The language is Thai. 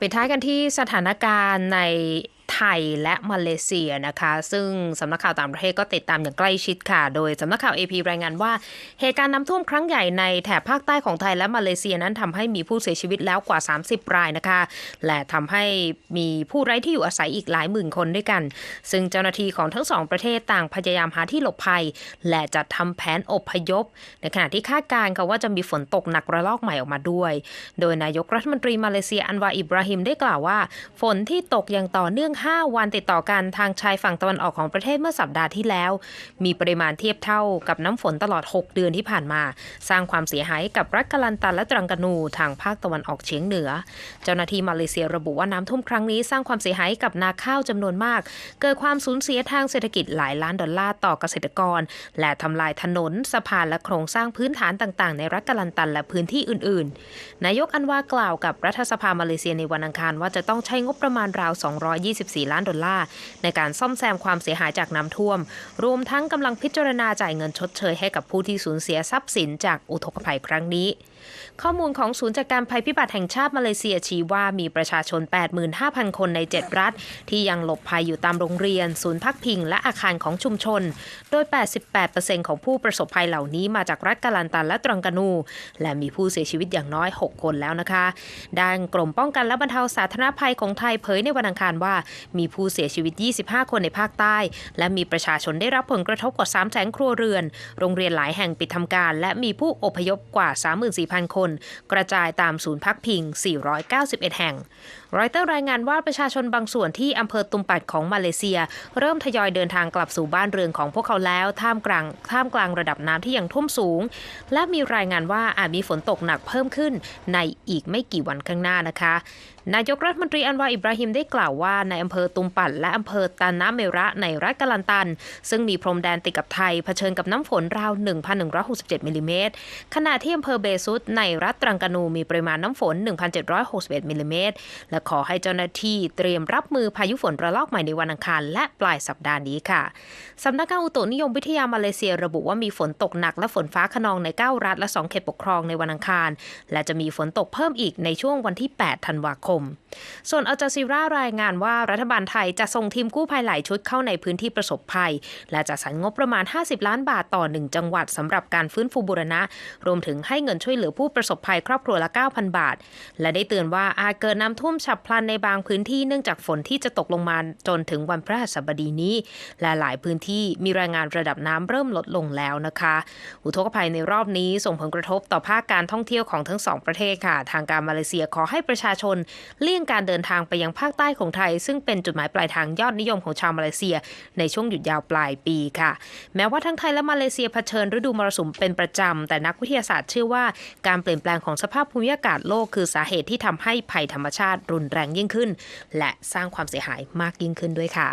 ปิดท้ายกันที่สถานการณ์ใน ไทยและมาเลเซียนะคะ ซึ่งสำนักข่าวต่างประเทศก็ติดตามอย่างใกล้ชิดค่ะ โดยสำนักข่าว AP รายงานว่า เหตุการณ์น้ำท่วมครั้งใหญ่ในแถบภาคใต้ของไทยและมาเลเซียนั้นทำให้มีผู้เสียชีวิตแล้วกว่า 30 รายนะคะ และทำให้มีผู้ไร้ที่อยู่อาศัยอีกหลายหมื่นคนด้วยกัน ซึ่งเจ้าหน้าที่ของทั้งสองประเทศต่างพยายามหาที่หลบภัย และจัดทำแผนอพยพ ในขณะที่คาดการณ์ค่ะว่าจะมีฝนตกหนักระลอกใหม่ออกมาด้วย โดยนายกรัฐมนตรีมาเลเซียอันวาอิบราฮิมได้กล่าวว่า ฝนที่ตกอย่างต่อเนื่อง5 วันติดต่อกันทางชายฝั่งตะวันออกของประเทศเมื่อสัปดาห์ที่แล้ว มีปริมาณเทียบเท่ากับน้ำฝนตลอด 6 เดือนที่ผ่านมา สร้างความเสียหายกับรัฐกาลันตันและตรังกานูทางภาคตะวันออกเฉียงเหนือ เจ้าหน้าที่มาเลเซียระบุว่าน้ำท่วมครั้งนี้สร้างความเสียหายกับนาข้าวจำนวนมาก เกิดความสูญเสียทางเศรษฐกิจหลายล้านดอลลาร์ต่อเกษตรกร และทำลายถนนสะพานและโครงสร้างพื้นฐานต่าง ๆ ในรัฐกาลันตันและพื้นที่อื่น ๆ นายกอันวากล่าวกับรัฐสภามาเลเซียในวันอังคารว่าจะต้องใช้งบประมาณราว 220 224ล้านดอลลาร์ ในการซ่อมแซมความเสียหายจากน้ำท่วม รวมทั้งกำลังพิจารณาจ่ายเงินชดเชยให้กับผู้ที่สูญเสียทรัพย์สินจากอุทกภัยครั้งนี้ ข้อมูลของศูนย์จัดการภัยพิบัติแห่งชาติมาเลเซียชี้ว่ามีประชาชน 85,000 คนใน 7 รัฐ ที่ยังหลบภัยอยู่ตามโรงเรียน ศูนย์พักพิง และอาคารของชุมชน โดย 88%ของผู้ประสบภัยเหล่านี้มาจากรัฐกาลันตันและตรังกานู และมีผู้เสียชีวิตอย่างน้อย 6 คนแล้วนะคะ ด้านกรมป้องกันและบรรเทาสาธารณภัยของไทยเผยในวันอังคารว่ามีผู้เสียชีวิต 25 คนในภาคใต้ และมีประชาชนได้รับผลกระทบกว่า 3 แสนครัวเรือน โรงเรียนหลายแห่งปิดทำการ และมีผู้อพยพกว่า 34,000 คน กระจายตามศูนย์พักพิง 491 แห่งรอยเตอร์รายงานว่าประชาชนบางส่วนที่อำเภอตุมปัดของมาเลเซีย เริ่มทยอยเดินทางกลับสู่บ้านเรือนของพวกเขาแล้ว ท่ามกลางท่ามกลางระดับน้ำที่ยังท่วมสูง และมีรายงานว่าอาจมีฝนตกหนักเพิ่มขึ้นในอีกไม่กี่วันข้างหน้านะคะ นายกรัฐมนตรีอันวาอิบราฮิมได้กล่าวว่าในอำเภอตุมปัดและอำเภอตานาเมระในรัฐกาลันตัน ซึ่งมีพรมแดนติดกับไทยเผชิญกับน้ำฝนราว 1,167มิลลิเมตรขณะที่อำเภอเบซุสในรัฐตรังกานูมีปริมาณน้ำฝน 1,761มิลลิเมตรและขอให้เจ้าหน้าที่เตรียมรับมือพายุฝนระลอกใหม่ในวันอังคาร และปลายสัปดาห์นี้ค่ะสำนักงานอุตุนิยมวิทยามาเลเซียระบุว่ามีฝนตกหนักและฝนฟ้าขนองใน 9 รัฐและ 2 เขตปกครองในวันอังคาร และจะมีฝนตกเพิ่มอีกในช่วงวันที่ 8 ธันวาคม ส่วนอัลจาซีรารายงานว่ารัฐบาลไทยจะส่งทีมกู้ภัยหลายชุดเข้าในพื้นที่ประสบภัย และจะสรรงบประมาณ 50 ล้านบาทต่อ 1 จังหวัดสำหรับการฟื้นฟูบูรณะ รวมถึงให้เงินช่วยเหลือผู้ประสบภัยครอบครัวละ 9,000 บาท และได้เตือนว่าอาจเกิดน้ำท่วมฉับพลันในบางพื้นที่เนื่องจากฝนที่จะตกลงมาจนถึงวันพฤหัสบดีนี้ และหลายพื้นที่มีรายงานระดับน้ำเริ่มลดลงแล้วนะคะ อุทกภัยในรอบนี้ส่งผลกระทบต่อภาคการท่องเที่ยวของทั้งสองประเทศค่ะ ทางการมาเลเซียขอให้ประชาชน เลี่ยงการเดินทางไปยังภาคใต้ของไทย ซึ่งเป็นจุดหมายปลายทางยอดนิยมของชาวมาเลเซีย ในช่วงหยุดยาวปลายปีค่ะ แม้ว่าทั้งไทยและมาเลเซียเผชิญฤดูมรสุมเป็นประจำแต่นักวิทยาศาสตร์เชื่อว่าการเปลี่ยนแปลงของสภาพภูมิอากาศโลกคือสาเหตุที่ทำให้ภัยธรรมชาติรุนแรงยิ่งขึ้น และสร้างความเสียหายมากยิ่งขึ้นด้วยค่ะ